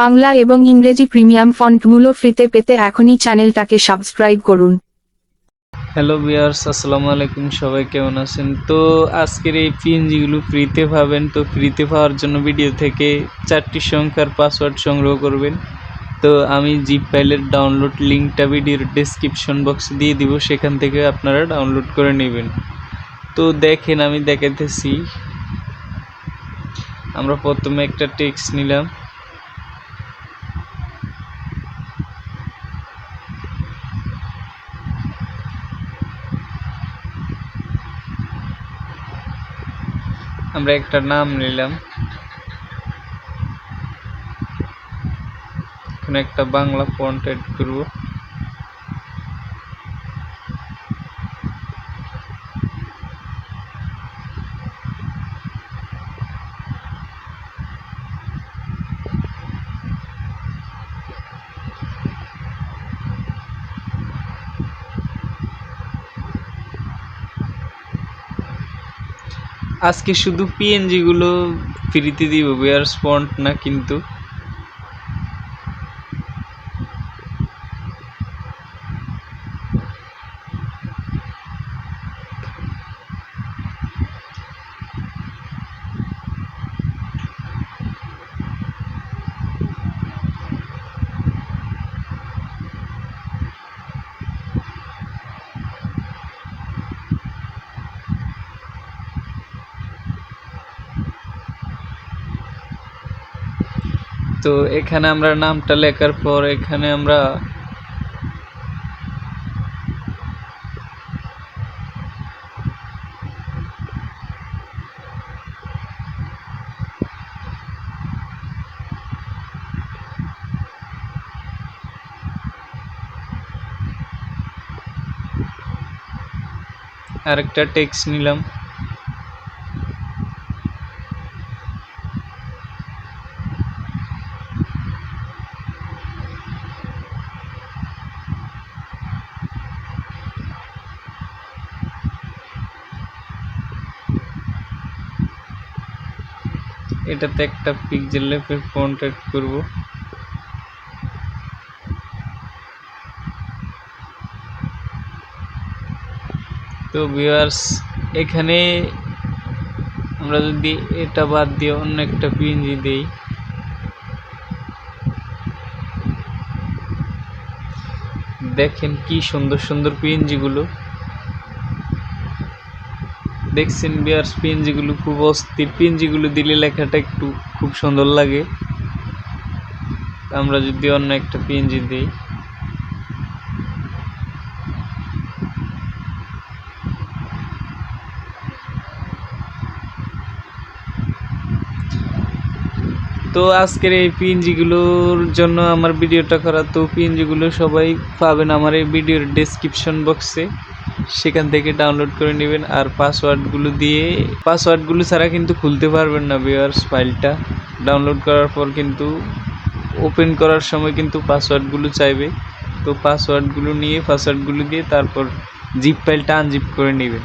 বাংলা এবং ইংরেজি প্রিমিয়াম ফন্টগুলো ফ্রিতে পেতে এখনই চ্যানেলটাকে সাবস্ক্রাইব করুন। হ্যালো বিয়ার্স আসসালামু আলাইকুম, সবাই কেমন আছেন? তো আজকের এই পিএনজিগুলো ফ্রিতে পাবেন, তো ফ্রিতে পাওয়ার জন্য ভিডিও থেকে চারটি সংখ্যার পাসওয়ার্ড সংগ্রহ করবেন। তো আমি জিপ ফাইলের ডাউনলোড লিঙ্কটা ভিডিওর ডেসক্রিপশন বক্সে দিয়ে দিব, সেখান থেকে আপনারা ডাউনলোড করে নেবেন। তো দেখেন, আমি দেখাতেছি আমরা প্রথমে একটা টেক্সট নিলাম। আমরা একটা নাম নিলাম। এখানে একটা বাংলা ফন্টেড করব। আজকে শুধু পিএনজি গুলো ফ্রিতে দিব বিয়ার স্পন্ট না কিন্তু। তো এখানে আমরা নামটা লেখার পর এখানে আমরা আরেকটা টেক্সট নিলাম। এটাতে একটা পিক্সেল লেপের ফন্ট এড করব। তো ভিউয়ার্স এখানে আমরা যদি এটা বাদ দিয়ে অন্য একটা পিএনজি দেই। দেখেন কি সুন্দর সুন্দর পিএনজি গুলো। দেখছেন বিয়ার পিএনজি গুলো খুব অস্থির পিএনজি গুলো দিলে লেখাটা একটু খুব সুন্দর লাগে। আমরা যদি অন্য একটা পিএনজি দিই। তো আজকের এই পিএনজি গুলোর জন্য আমার ভিডিওটা করা, তো পিএনজি গুলো সবাই পাবেন আমার এই ভিডিওর ডেসক্রিপশন বক্সে সেখান থেকে ডাউনলোড করে নেবেন আর পাসওয়ার্ডগুলো দিয়ে পাসওয়ার্ডগুলো ছাড়া কিন্তু খুলতে পারবেন না ভিওয়ার্স ফাইলটা ডাউনলোড করার পর কিন্তু ওপেন করার সময় কিন্তু পাসওয়ার্ডগুলো চাইবে। তো পাসওয়ার্ডগুলো নিয়ে পাসওয়ার্ডগুলো দিয়ে তারপর জিপ ফাইলটা আনজিপ করে নেবেন।